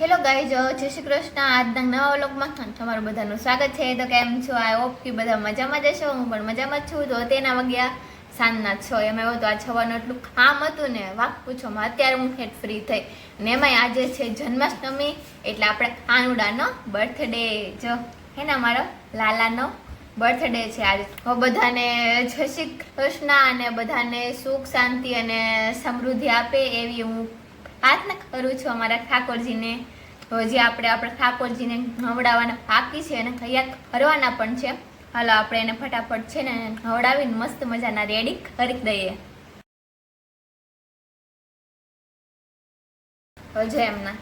Hello guys જય શ્રી કૃષ્ણ. આજના નવા વ્લોગમાં તમારું બધાનું સ્વાગત છે. તો કેમ છો? આઈ હોપ કે બધા મજામાં જ હશો. હું પણ મજામાં છું. તો તેના વાગ્યા સાંજના છ એમ એવું તો આ છવાનું એટલું કામ હતું ને વાક પૂછોમાં અત્યારે હું હેટ ફ્રી થઈ. ને એમાંય આજે છે જન્માષ્ટમી, એટલે આપણે આનુડાનો બર્થડે. જો, હે ને અમારો લાલાનો બર્થડે છે આજે. તો બધાને જય શ્રી કૃષ્ણ અને બધાને સુખ, શાંતિ અને સમૃદ્ધિ આપે એવી હું પ્રાર્થના કરું છું અમારા ઠાકોરજીને. હજી આપણે આપણે ઠાકોરજીને નવડાવવાના બાકી છે અને તૈયાર કરવાના પણ છે, હાલો આપણે એને ફટાફટ છે ને નવડાવીને મસ્ત મજાના રેડી કરી દઈએ. હજે એમના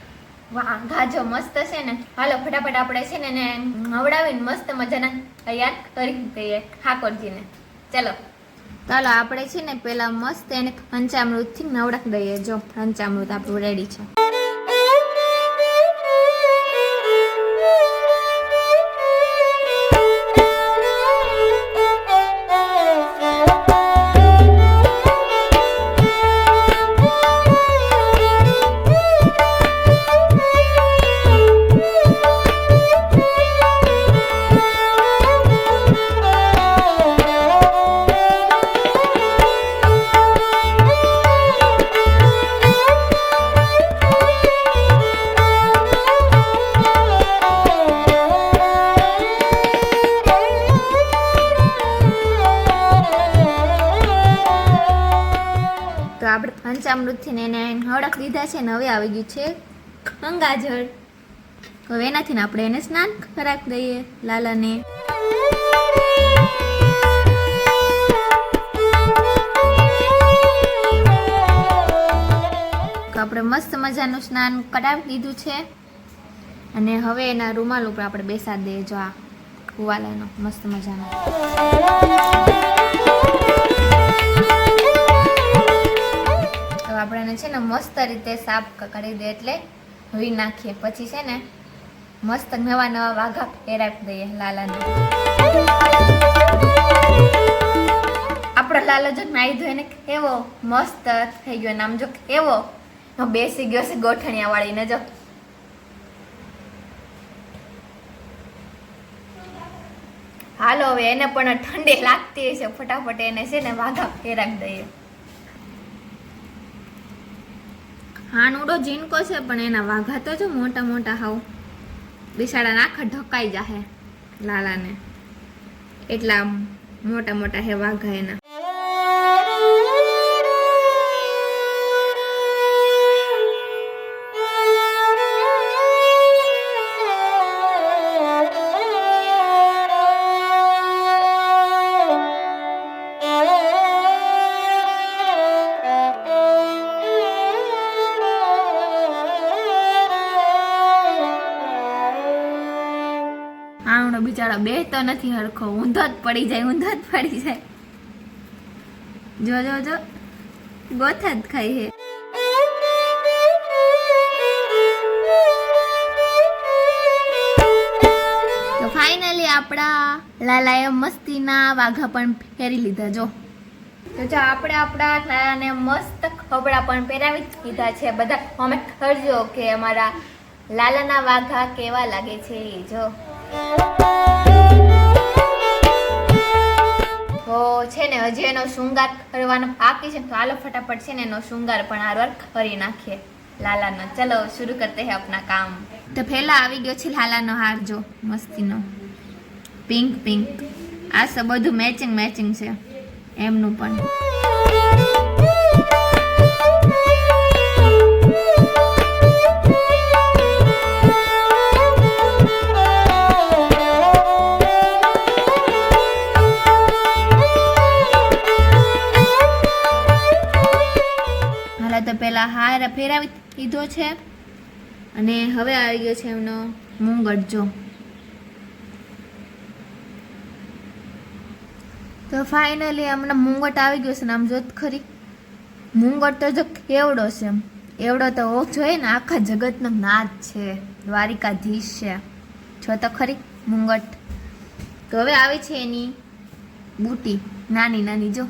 વાહ ગાજો મસ્ત છે ને. હાલો ફટાફટ આપણે છે ને એને નવડાવીને મસ્ત મજાના તૈયાર કરી દઈએ ઠાકોરજીને. ચલો. ચાલો, આપણે છે ને, પેલા મસ્ત એને પંચામૃતથી નવડાવી દઈએ. જો પંચામૃત આપણું રેડી છે. આપણે પંચામૃતથી ને એને હળક દીધા છે ને હવે આવી ગયું છે ગંગાજળ. હવે એનાથી ને આપણે એને સ્નાન કરાવી દઈએ લાલાને. આપણે મસ્ત મજાનું સ્નાન કરાવી દીધું છે. અને હવે એના રૂમાલ ઉપર આપણે બેસાડી દઈએ જો આ કુવાલાનો મસ્ત મજાનો. મસ્ત રીતે સાફ કરી દે એટલે ધોઈ નાખીએ. પછી છે ને મસ્ત નવા નવા વાઘા પહેરાવી દઈએ લાલાને. આપણો લાલો જો નાઈ ધોઈને કેવો મસ્ત થઈ ગયો નામ જો કેવો. બેસી ગયો છે ગોઠણિયા વાળીને જો. હાલો, હવે એને પણ ઠંડી લાગતી હશે. ફટાફટ એને છે ને વાઘા ફેરાવી દઈએ. હાનુડો જીનકો છે, પણ એના વાઘા તો જો મોટા મોટા હાવ. બિસાડા આખા ઢકાઈ જાહે લાલાને. એટલા મોટા મોટા હે વાઘા એના. બિચારો બેહતો નથી હરખો, ઊંધો જ પડી જાય, ઊંધો જ પડી જાય. જો જો જો, ગોથા જ ખાઈ હે. તો ફાઇનલી આપણા લાલાએ મસ્તીના વાઘા પણ ફેરી લીધા, જો. તો જો, આપણે આપણા લાલાને મસ્ત કપડાં પણ પહેરાવી દીધા છે બધા. કોમેન્ટ કરજો કે અમારા લાલાના વાઘા કેવા લાગે છે, જો. તો છે ને, હજી એનો શૃંગાર કરવાનો બાકી છે. તો હાલો ફટાફટ છે ને એનો શૃંગાર પણ હારવાર કરી નાખીએ. લાલાનો. ચલો, શરૂ કરતે હે અપના કામ. તો પહેલા આવી ગયો છે લાલાનો હાર, જો, મસ્તીનો. પિંક પિંક આ સ, બધું મેચિંગ મેચિંગ છે. એમનું પણ. હાલા તો હાર ફેરાવી દીધો છે. અને હવે આવી ગયો છે એમનો મુંગટ જો તો ફાઇનલી હમણાં મુંગટ આવી ગયો છે ને આમ જોત ખરી. મુંગટ તો જો કેવડો છે એવડો તો ઓખ જોઈએ ને આખા જગતનો નાથ છે. દ્વારિકાધીશ છે. જો તો ખરી મુંગટ તો હવે આવી છે એની બુટી. નાની નાની, જો.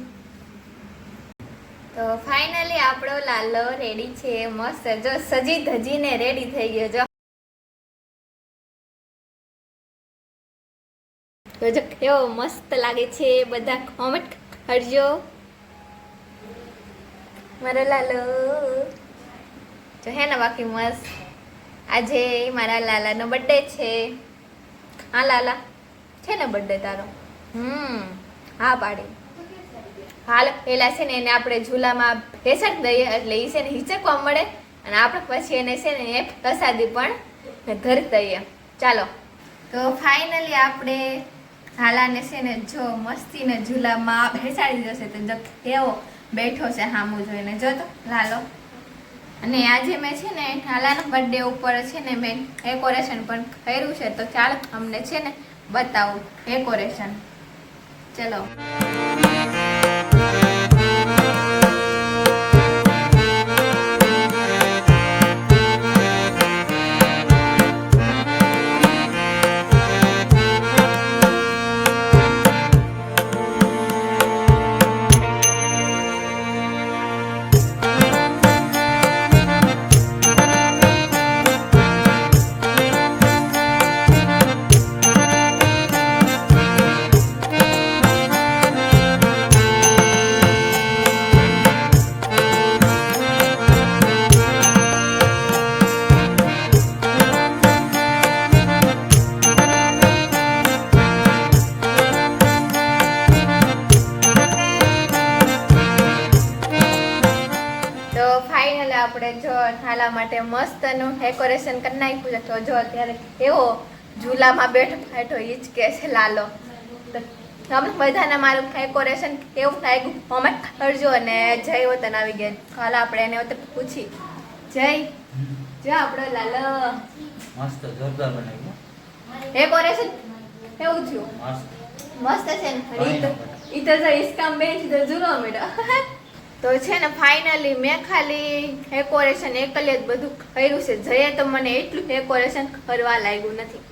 તો ફાઇનલી આપણો લાલો રેડી છે, મસ્ત. જો સજી ધજીને રેડી થઈ ગયો, જો. જો કેવો મસ્ત લાગે છે બધા કોમેન્ટ કરજો. મારો લાલો. જો હે ને બાકી મસ્ત. આજે મારા લાલાનો બર્થડે છે. હા, લાલા. છે ને બર્થડે તારો? હમ, હા, પાડી. હાલ પેલા છે ને એને આપણે ઝૂલામાં બેસાડી દઈએ, એટલે એ છે ને હિચકવા મળે. અને આપણે પછી એને છે ને એ પ્રસાદી પણ ધરી દઈએ. ચાલો. તો ફાઇનલી આપણે હાલાને છે ને જો મસ્તીને ઝૂલામાં બેસાડી જશે તો જો કેવો બેઠો છે હામું જોઈને. જો તો લાલો અને આજે મેં છે ને હાલાના બર્થડે ઉપર છે ને મેં ડેકોરેશન પણ કર્યું છે. તો ચાલો અમને છે ને બતાવું ડેકોરેશન ચલો. મસ્તનું ડેકોરેશન કરી નાખ્યું છે. તો જો અત્યારે એવો ઝૂલામાં બેઠો બેઠો એ જ કે છે લાલો. તમે બધાને મારું ડેકોરેશન કેવું લાગ્યું. કોમેન્ટ કરજો અને જય વતન આવી ગયા. હાલ આપણે એને વતન પૂછી. જય. જય આપણો લાલો. મસ્ત જોરદાર બનાવ્યું ડેકોરેશન કેવું થયું. મસ્ત. મસ્ત છે ને. અને ઈ તો જો ઇસ્કામ બેન જુરો મેડો તો છે ને ફાઇનલી મેં ખાલી ડેકોરેશન એકલે જ બધું કર્યું છે. જઈએ તો મને એટલું ડેકોરેશન કરવા લાગ્યું નથી.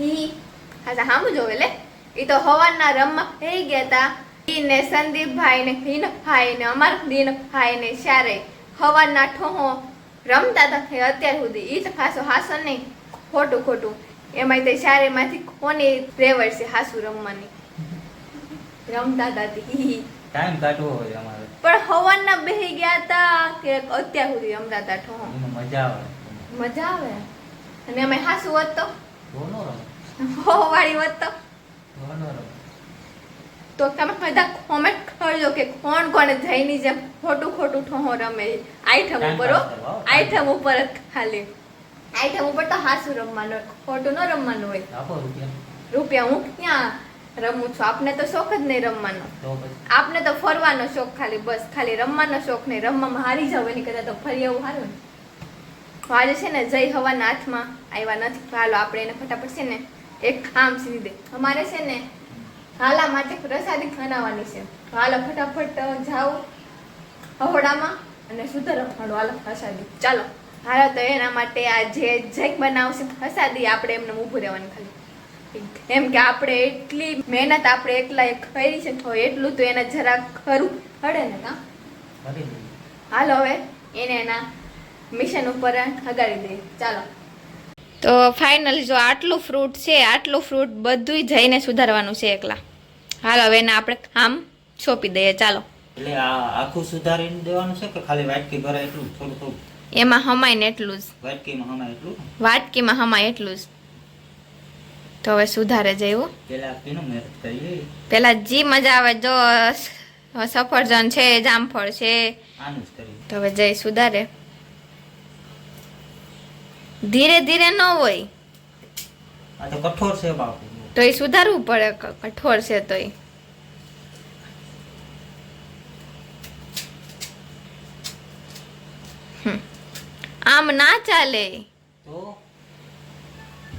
હી હામું જોવે લે. એ તો હવાના રમવા થઈ ગયા તા. ઈ ને સંદીપભાઈ ને હિનભાઈ ને અમાર દિનભાઈ ને શારે હવાના ઠોહો રમતા હતા અત્યાર સુધી. ઈ તો ખાસો હાસો નહીં ખોટું ખોટું. એમાંય તે શારેમાંથી કોની રેવડ છે હાસુ રમવાની? રમતા હતા. ટાઈમ કાઢવો હોય અમારે. પણ હવાના બેહી ગયા તા કે અત્યાર સુધી હતા ઠોહો મજા આવે. મજા આવે? અને અમે હાસુ હોત તો? હો વાળી હોત તો? તો તમે બધા કોમેન્ટ કરજો કે કોણ કોને જઈની જેમ ખોટું ખોટું ઠોહો રમે. આઈટમ ઉપર. આઈટમ ઉપર ખાલી. આઈટમ ઉપર તો હાસુ રમવાનું હોય, ખોટું ન રમવાનું હોય. રૂપિયા. રૂપિયા હું ક્યાં રમું છું. આપને તો શોખ જ નહીં રમવાનો. આપને તો ફરવાનો શોખ ખાલી બસ. ખાલી રમવાનો શોખ નહીં. રમવામાં હારી જાવ એની કરતા તો ફરી એવું હારું ને. આજે છે ને જય હવાના હાથમાં આવ્યા નથી. હાલો આપણે એને ફટાફટ છે ને એક કામ સીધી દે. અમારે છે ને હાલા માટે પ્રસાદી બનાવવાની છે. હાલો ફટાફટ જાઓ હવડામાં અને સુધર. રખડો હાલો પ્રસાદી. ચાલો. હાલો તો એના માટે આ જે જૈક બનાવશે. પ્રસાદી આપણે એમને ઊભું રહેવાનું ખાલી. એમ કે આપણે એટલી મહેનત આપણે એકલા કરી છે તો એટલું તો એને જરાક ખરું. હડે ને કા? હાલો હવે એને એના મિશન ઉપર હગાડી દઈએ. ચાલો. તો ફાઇનલી જો આટલું ફ્રૂટ છે આટલું ફ્રૂટ બધું જઈને સુધારવાનું છે એકલા. હાલો હવે એને આપણે આમ છોપી દઈએ. ચાલો. એટલે આ આખું સુધારીને દેવાનું છે કે ખાલી વાટકી ભરાય એટલું? થોડું થોડું? એમાં હમાય ને એટલું જ. વાટકીમાં હમાય એટલું? વાટકીમાં હમાય એટલું જ. તો હવે સુધારે જવું પેલા જી મજા આવે જો સફરજન છે જામફળ છે. તો હવે જઈ સુધારે. ધીરે ધીરે ન હોય. કઠોર છે બાપુ. તો એ સુધારવું પડે કઠોર છે તો એ. આમ ના ચાલે. તો?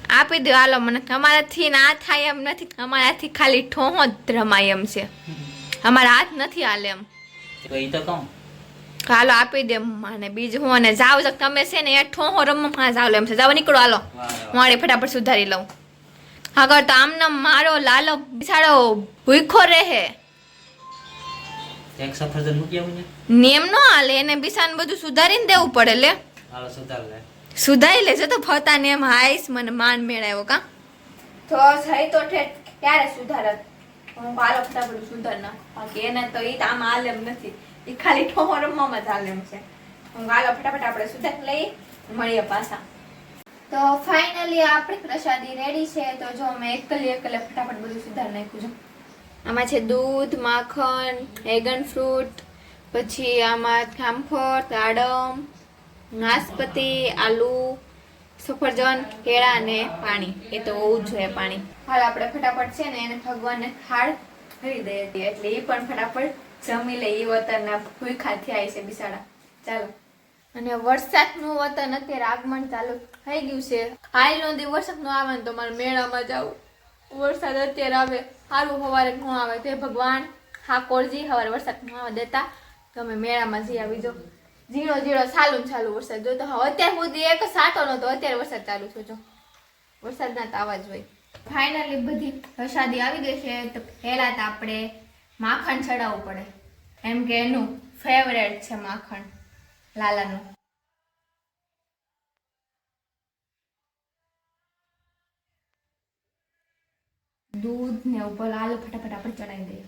આપી દો. હાલો મને તમારાથી ના થાય એમ નથી. અમારાથી ખાલી ઠોહો જ રમાય એમ છે. અમારા હાથ નથી હાલે એમ. તો કહું. હાલો આપી દે મને બીજું હું અને જાવ તો તમે છે ને એ ઠોહો રમવા જાવ એમ છે. જાવ નીકળો હાલો. હું આડે ફટાફટ સુધારી લઉં. આગળ તો આમને મારો લાલો બિસાડો ભૂખો રહે. એક સફરજન મૂકી આવું ને? નેમ નો હાલે એને બિસાને બધું સુધારીને દેવું પડે લે. હાલો સુધાર લે. સુધારી લેજો તો ફતા ને એમ હાઈસ મને માન મેળાયો કા? તો સહી તો ઠેઠ ક્યારે સુધારત હું બાલો ફટાફટ સુધાર ના બાકી એને તો ઈ આમાં હાલે એમ નથી. એ ખાલી ઠોમો રમવામાં જ આલેમ એમ છે. હું ગાલો ફટાફટ આપણે સુધાર લઈ મળીએ પાછા. તો ફાઇનલી આપણી પ્રસાદી રેડી છે. તો જો મેં એકલી એકલે ફટાફટ બધું સુધાર નાખ્યું છે. આમાં છે દૂધ માખણ ડ્રેગન ફ્રૂટ પછી આમાં ખામફળ દાડમ નાશપતિ, આલુ, સફરજન, કેળા અને પાણી. એ તો હોવું જોઈએ પાણી. હાલ આપણે ફટાફટ છે ને એને ભગવાનને થાળ ભરી દઈએ એટલે એ પણ ફટાફટ જમી લે. એ વતનના ભૂખા થયા છે બિસાડા. ચાલો. અને વરસાદનું વતન અત્યારે આગમન ચાલુ થઈ ગયું છે. હાલ નો દી વરસાદ નો આવે ને તો મારે મેળામાં જવું. વરસાદ અત્યારે આવે. સારું સવારે ન આવે. તે ભગવાન ઠાકોરજી સવારે વરસાદ ન આવે દેતા. તમે મેળામાં જઈ આવી જો ઝીણો ઝીણો ને ચાલુ વરસાદ. જોતો હા, અત્યાર સુધી એક સાટો નતો અત્યારે વરસાદ ચાલુ થયો જો. વરસાદના તો આવા જ હોય. ફાઇનલી બધી પ્રસાદી આવી ગઈ છે, તો પહેલા તો આપણે માખણ ચડાવવું પડે. એમ કે એનું ફેવરેટ છે માખણ, લાલાનું. દૂધ ને ઉપર લાલ ફટાફટ આપણે ચડાવી દઈએ.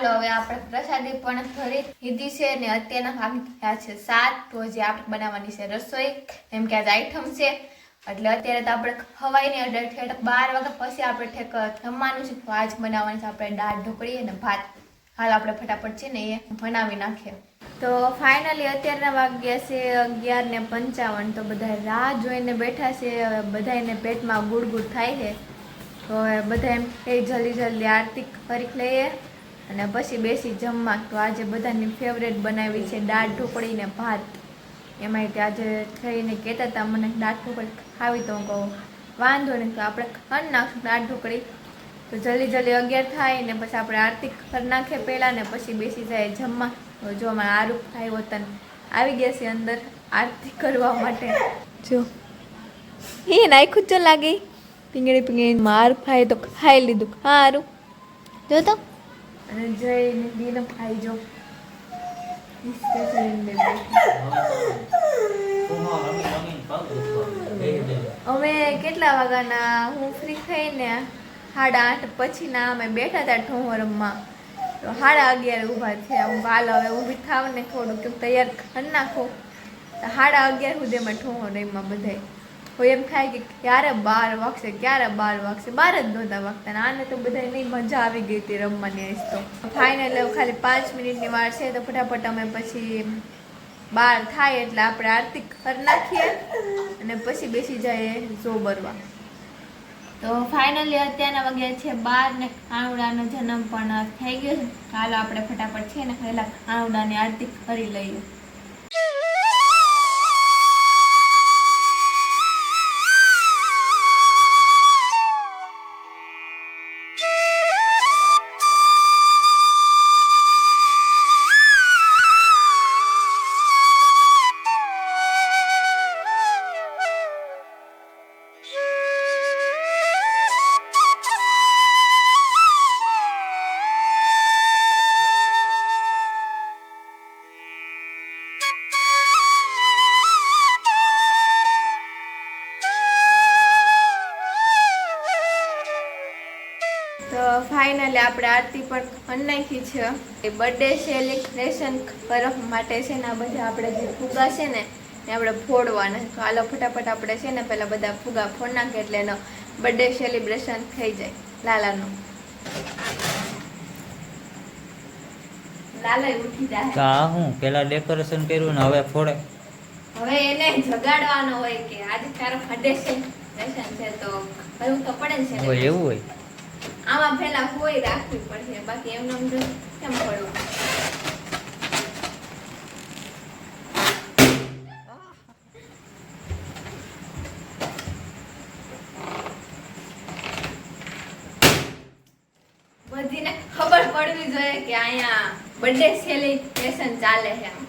હાલો હવે આપણે પ્રસાદી પણ ભરી લીધી છે ને અત્યારના વાગી થયા છે સાત. તો જે આપણે બનાવવાની છે રસોઈ, એમ કે આજ આઈટમ છે. એટલે અત્યારે તો આપણે ખવાઈ નહીં એટલે ઠેઠ બાર વાગ્યા પછી આપણે ઠેક જમવાનું છે. તો આજ બનાવવાની છે આપણે દાળ ઢોકળી અને ભાત. હાલ આપણે ફટાફટ છે ને એ બનાવી નાખીએ. તો ફાઇનલી અત્યારના વાગ્યા છે અગિયાર ને પંચાવન. તો બધા રાહ જોઈને બેઠા છે. બધાને પેટમાં ગુડ ગુડ થાય છે. તો બધા એમ એ જલ્દી જલ્દી આરતી કરી લઈએ. અને પછી બેસી જમવા. તો આજે બધાની ફેવરેટ બનાવી છે દાળ ઢોકળી ને ભાત. એમાં તે આજે થઈને કહેતા હતા, મને દાળ ઢોકળી ખાવી તો હું કહું. વાંધો નહીં, તો આપણે કરી નાખશું દાળ ઢોકળી. તો જલ્દી જલ્દી અગિયાર થાય ને પછી આપણે આરતી કરી નાખીએ પહેલાં ને પછી બેસી જાય જમવા. જો અમારા આરૂપ થાય વતન, આવી ગયા છે અંદર આરતી કરવા માટે. જો. એ નાખ્યું જ લાગી. પીંગળી પીંગળી, માર ખાય તો ખાઈ લીધું. સારું જો તો. અને જઈને દીનો ખાઈ જો. અમે કેટલા વાગ્યાના? હું ફ્રી થઈને સાડા આઠ પછીના અમે બેઠા હતા ઠોહરમમાં તો સાડા અગિયાર ઊભા થયા. હું હાલ હવે ઊભી થાવ ને થોડું કેમ તૈયાર કરી નાખો. તો સાડા અગિયાર સુધી અમે ઠોહરમમાં બધાય. હોય એમ થાય કે ક્યારે બાર વાગશે, ક્યારે બાર વાગશે? બાર જ નહોતા વાગતા. અને આને તો નહીં મજા આવી ગઈ હતી રમવાની આજ તો. ફાઇનલ ખાલી પાંચ મિનિટની વાર છે તો ફટાફટ અમે પછી બાર થાય એટલે આપણે આરતી કરી નાખીએ અને પછી બેસી જઈએ ઝો ભરવા તો ફાઇનલી અત્યારના વાગ્યા છે બાર ને કાનુડાનો જન્મ પણ થઈ ગયો છે. ચાલો આપણે ફટાફટ છે ને પહેલાં કાનુડાની આરતી કરી લઈએ. ફાઇનલી આપણે આરતી પણ કરી નાખી છે. એ બર્થડે સેલિબ્રેશન કરવા માટે છે ને આ બધા આપણે જે ફુગા છે ને એ આપણે ફોડવાના. તો હાલો ફટાફટ આપણે છે ને પહેલાં બધા ફુગા ફોડ નાખે એટલે એનો બર્થડે સેલિબ્રેશન થઈ જાય. લાલાનું. હું? પેલા ડેકોરેશન કર્યું ને હવે ફોડે. હવે એને જગાડવાનો હોય કે આજે તારો સેલિબ્રેશન છે તો કરવું તો પડે ને એવું હોય? આમાં પેલા હોય રાખવી પડશે, બાકી એમને એમ જો કેમ પડવું બધીને ખબર પડવી જોઈએ કે અહીંયા બર્થડે સેલિબ્રેશન ચાલે છે. આમ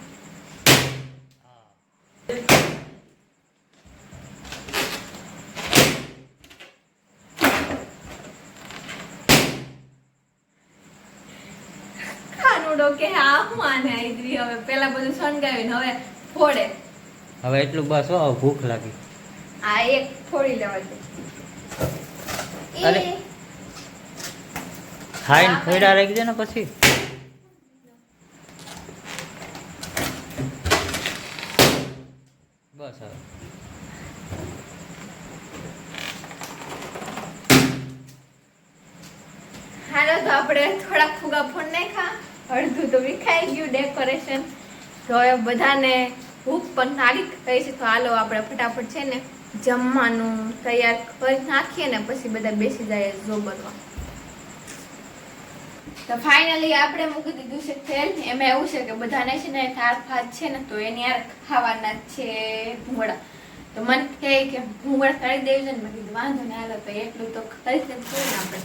કાનુડો કે આ હું આને આઈદ્રી હવે પેલા બધું સણગાવ્યું હવે ફોડે. હવે એટલું બસ હો ભૂખ લાગી. આ એક ફોડી લેવા અરે. ખાઈને ફોડા રાખી દે ને પછી. બસ હવે. હાલો તો આપણે થોડાક ફુગા અડધું તો વિખાઈ ગયું ડેકોરેશન તો હવે બધાને ભૂખ પણ સારી થઈ છે. તો હાલો આપણે ફટાફટ છે ને જમવાનું તૈયાર કરી નાખીએ ને પછી બધા બેસી જાય જોબરમાં તો ફાઇનલી આપણે મૂકી દીધું છે તેલ. એમાં એવું છે કે બધાને છે ને થાળ ભાત છે ને તો એની યાર ખાવાના છે ભૂંગળા. તો મને કહે કે ભૂંગળા કરી દેવી છે ને. મેં કીધું વાંધો નહીં, હાલો તો એટલું તો ખરી જ ને આપણે.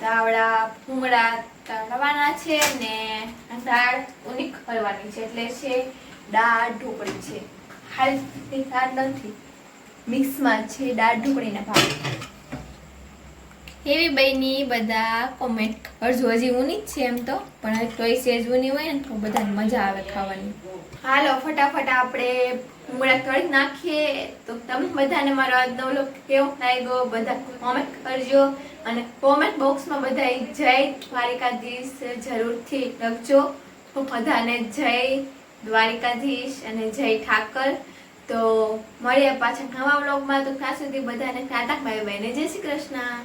તાવડા ભૂંગળા તળવાના છે ને દાળ ઉનિક કરવાની છે એટલે છે દાળ ઢોકળી છે. હાલ દાળ નથી. મિક્સમાં છે દાળ ઢોકળીના ભાવ એવી બહેની બધા કોમેન્ટ કરજો હજી ઊની જ છે એમ તો. પણ તોય સેજ ઊની હોય ને તો બધાને મજા આવે ખાવાની. હાલો ફટાફટ આપણે ભૂંગળા તળી નાખીએ. તો તમે બધાને મારો આજનો વ્લોગ કેવો લાગ્યો? બધા કોમેન્ટ કરજો. અને કોમેન્ટ બોક્સમાં બધા જય દ્વારિકાધીશ જરૂરથી લખજો. તો બધાને જય દ્વારિકાધીશ અને જય ઠાકર. તો મળીએ પાછા નવા વ્લોગમાં તો ત્યાં સુધી બધાને ટાટા બાય બાય ને જય શ્રી કૃષ્ણ.